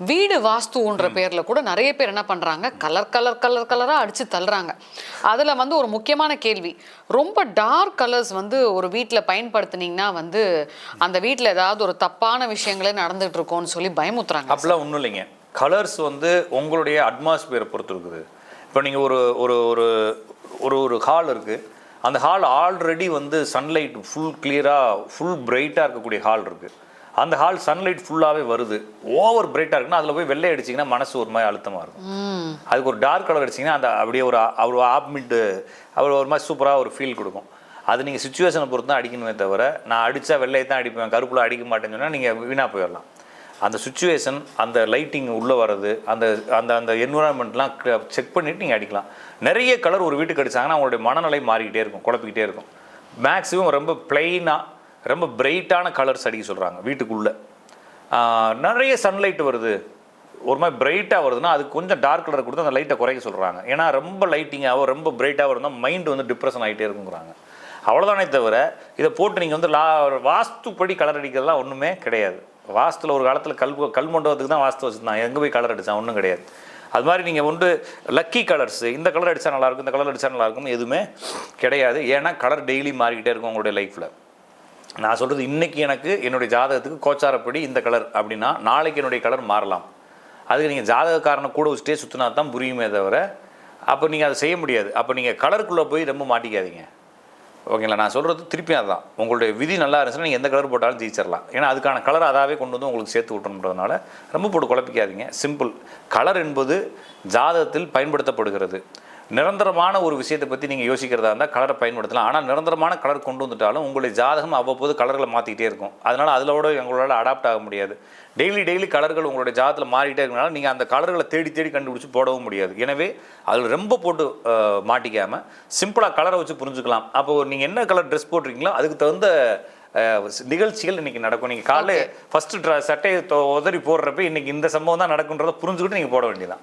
வீடு வாஸ்துன்ற பேர்ல கூட நிறைய பேர் என்ன பண்றாங்க? கலர் கலர் கலர் கலரா அடிச்சு தள்ளுறாங்க. அதுல வந்து ஒரு முக்கியமான கேள்வி. ரொம்ப டார்க் கலர்ஸ் வந்து ஒரு வீட்ல பயன்படுத்துனீங்கன்னா வந்து அந்த வீட்ல ஏதாவது ஒரு தப்பான விஷயங்களே நடந்துட்டு இருக்கோம்னு சொல்லி பயமுத்துறாங்க. அப்படிலாம் ஒன்றும் இல்லைங்க. கலர்ஸ் வந்து உங்களுடைய அட்மாஸ்பியரை பொறுத்து இருக்குது. இப்போ நீங்கள் ஒரு ஒரு ஒரு ஒரு ஒரு ஹால் இருக்குது அந்த ஹால் ஆல்ரெடி வந்து சன்லைட் ஃபுல் கிளியராக ஃபுல் பிரைட்டாக இருக்கக்கூடிய ஹால் இருக்குது அந்த ஹால் சன்லைட் ஃபுல்லாகவே வருது. ஓவர் பிரைட்டாக இருக்குன்னா அதில் போய் வெள்ளை அடிச்சிங்கன்னா மனசு ஒரு மாதிரி அழுத்தமாக இருக்கும். அதுக்கு ஒரு டார்க் கலர் அடிச்சிங்கன்னா அந்த அப்படியே ஒரு அவர் ஆப் மிட்டு அவர் ஒரு மாதிரி சூப்பராக ஒரு ஃபீல் கொடுக்கும். அது நீங்கள் சுச்சுவேஷனை பொறுத்து தான் அடிக்கணுமே தவிர நான் அடித்தா வெள்ளையை தான் அடிப்பேன் கருப்பில் அடிக்க மாட்டேன்னு சொன்னால் நீங்கள் வீணாக போயிடலாம். அந்த சுச்சுவேஷன் அந்த லைட்டிங் உள்ளே வர்றது அந்த அந்த அந்த என்விரான்மெண்ட்லாம் செக் பண்ணிவிட்டு நீங்கள் அடிக்கலாம். நிறைய கலர் ஒரு வீட்டுக்கு அடிச்சாங்கன்னா அவங்களுடைய மனநிலை மாறிக்கிட்டே இருக்கும் குழப்பிக்கிட்டே இருக்கும். மேக்ஸிமம் ரொம்ப பிளெயினாக ரொம்ப பிரைட்டான கலர்ஸ் அடிக்க சொல்கிறாங்க வீட்டுக்குள்ளே. நிறைய சன்லைட் வருது. ஒரு மாதிரி பிரைட்டாக வருதுன்னா அது கொஞ்சம் டார்க் கலர் கொடுத்து அந்த லைட்டை குறைக்க சொல்கிறாங்க ஏன்னா ரொம்ப லைட்டிங்காகவோ ரொம்ப பிரைட்டாக இருந்தால் மைண்ட் வந்து டிப்ரெஷன் ஆகிட்டே இருக்குங்கிறாங்க. அவ்வளோதானே தவிர இதை போட்டு நீங்கள் வந்து லா வாஸ்துப்படி கலர் அடிக்கிறதுலாம் ஒன்றுமே கிடையாது. வாஸ்துல ஒரு காலத்தில் கல் கல் மண்டபத்துக்கு தான் வாஸ்து வச்சுருந்தான் எங்கே போய் கலர் அடித்தான் ஒன்றும் கிடையாது. அது மாதிரி நீங்கள் ஒன்று லக்கி கலர்ஸ் இந்த கலர் அடித்தா நல்லாயிருக்கும் இந்த கலர் அடித்தா நல்லாயிருக்கும் எதுவுமே கிடையாது. ஏன்னா கலர் டெய்லி மாறிக்கிட்டே இருக்கும் உங்களுடைய லைஃப்பில் நான் சொல்கிறது இன்றைக்கி எனக்கு என்னுடைய ஜாதகத்துக்கு கோச்சாரப்படி இந்த கலர் அப்படின்னா நாளைக்கு என்னுடைய கலர் மாறலாம். அதுக்கு நீங்கள் ஜாதகக்காரனை கூட வச்சுட்டே சுற்றினா தான் புரியுமே தவிர அப்போ நீங்கள் அதை செய்ய முடியாது. அப்போ நீங்கள் கலருக்குள்ளே போய் ரொம்ப மாட்டிக்காதீங்க. ஓகேங்களா? நான் சொல்கிறது திருப்பி அதுதான் உங்களுடைய விதி நல்லா இருந்துச்சுன்னா நீங்கள் எந்த கலர் போட்டாலும் ஜெயிச்சிடலாம். ஏன்னா அதுக்கான கலர் அதாவே கொண்டு வந்து உங்களுக்கு சேர்த்து விட்டணுன்றதுனால ரொம்ப போட்டு குழப்பிக்காதீங்க. சிம்பிள் கலர் என்பது ஜாதகத்தில் பயன்படுத்தப்படுகிறது. நிரந்தரமான ஒரு விஷயத்தை பற்றி நீங்கள் யோசிக்கிறதா இருந்தால் கலரை பயன்படுத்தலாம். ஆனால் நிரந்தரமான கலர் கொண்டு வந்துட்டாலும் உங்களுடைய ஜாதகம் அவ்வப்போது கலர்களை மாற்றிக்கிட்டே இருக்கும். அதனால் அதிலோட எங்களால் அடாப்ட் ஆக முடியாது. டெய்லி டெய்லி கலர்கள் உங்களுடைய ஜாதத்தில் மாறிட்டே இருக்கனால நீங்கள் அந்த கலர்களை தேடி தேடி கண்டுபிடிச்சி போடவும் முடியாது. எனவே அதில் ரொம்ப போட்டு அஹ், மாட்டிக்காம சிம்பிளாக கலரை வச்சு புரிஞ்சுக்கலாம். அப்போ நீங்கள் என்ன கலர் ட்ரெஸ் போட்டிருக்கீங்களோ அதுக்கு தகுந்த நிகழ்ச்சிகள் இன்னைக்கு நடக்கும். நீங்கள் காலைல ஃபஸ்ட்டு சட்டையை தொ- உதறி போடுறப்ப இன்னைக்கு இந்த சம்பவம் தான் நடக்குன்றதை புரிஞ்சுக்கிட்டு நீங்கள் போட வேண்டியதான்